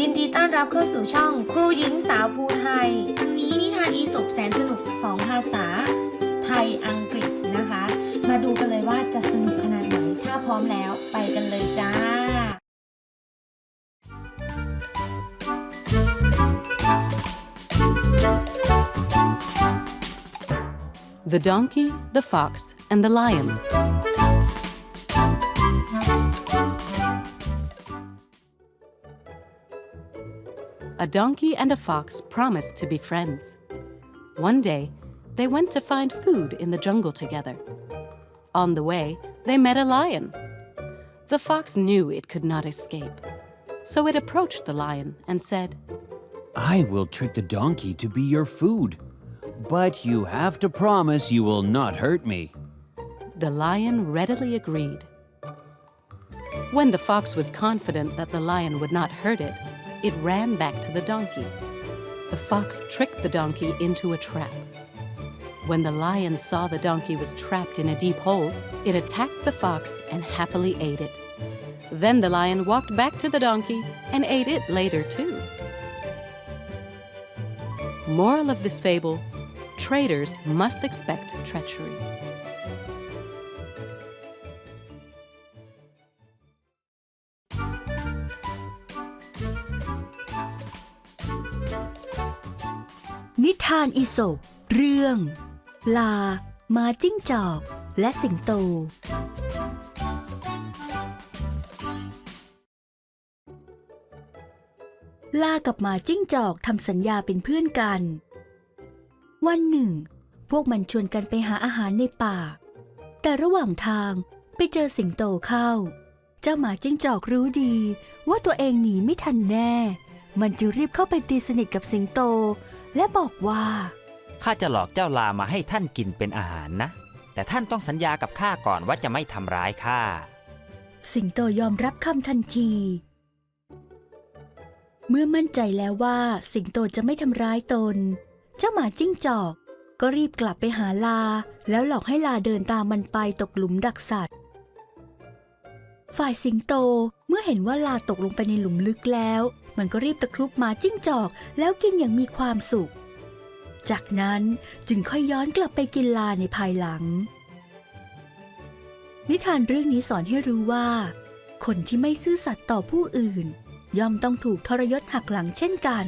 ยินดีต้อนรับเข้าสู่ช่องครูหญิงสาวภูไทย วันนี้นิทานอีสบแสนสนุกสองภาษา ไทยอังกฤษนะคะ มาดูกันเลยว่าจะสนุกขนาดไหน ถ้าพร้อมแล้วไปกันเลยจ้า The Donkey, the Fox, and the Lion. A donkey and a fox promised to be friends. One day, they went to find food in the jungle together. On the way, they met a lion. The fox knew it could not escape, so it approached the lion and said, I will trick the donkey to be your food. But you have to promise you will not hurt me. The lion readily agreed. When the fox was confident that the lion would not hurt it, it ran back to the donkey. The fox tricked the donkey into a trap. When the lion saw the donkey was trapped in a deep hole, it attacked the fox and happily ate it. Then the lion walked back to the donkey and ate it later too. Moral of this fable Traders must expect treachery. นิทานอีสบเรื่อง ลา มาจิ้งจอก และสิงโต ลากับหมาจิ้งจอกทำสัญญาเป็นเพื่อนกัน วันหนึ่ง พวกมันชวนกันไปหาอาหารในป่า แต่ระหว่างทางไปเจอสิงโตเข้า เจ้าหมาจิ้งจอกรู้ดีว่าตัวเองหนีไม่ทันแน่ มันจึงรีบเข้าไปตีสนิทกับสิงโต และบอกว่า ข้าจะหลอกเจ้าลามาให้ท่านกินเป็นอาหารนะ แต่ท่านต้องสัญญากับข้าก่อนว่าจะไม่ทำร้ายข้า สิงโตยอมรับคำทันที เมื่อมั่นใจแล้วว่าสิงโตจะไม่ทำร้ายตน เจ้าหมาจิ้งจอก ก็รีบกลับไปหาลา แล้วหลอกให้ลาเดินตามมันไปตกหลุมดักสัตว์ ฝ่ายสิงโตเมื่อเห็นว่าลาตกลงไปในหลุมลึกแล้ว มันก็รีบตะครุบหมาจิ้งจอกแล้วกินอย่างมีความสุข จากนั้นจึงค่อยย้อนกลับไปกินลาในภายหลัง นิทานเรื่องนี้สอนให้รู้ว่า คนที่ไม่ซื่อสัตย์ต่อผู้อื่น ย่อมต้องถูกทรยศหักหลังเช่นกัน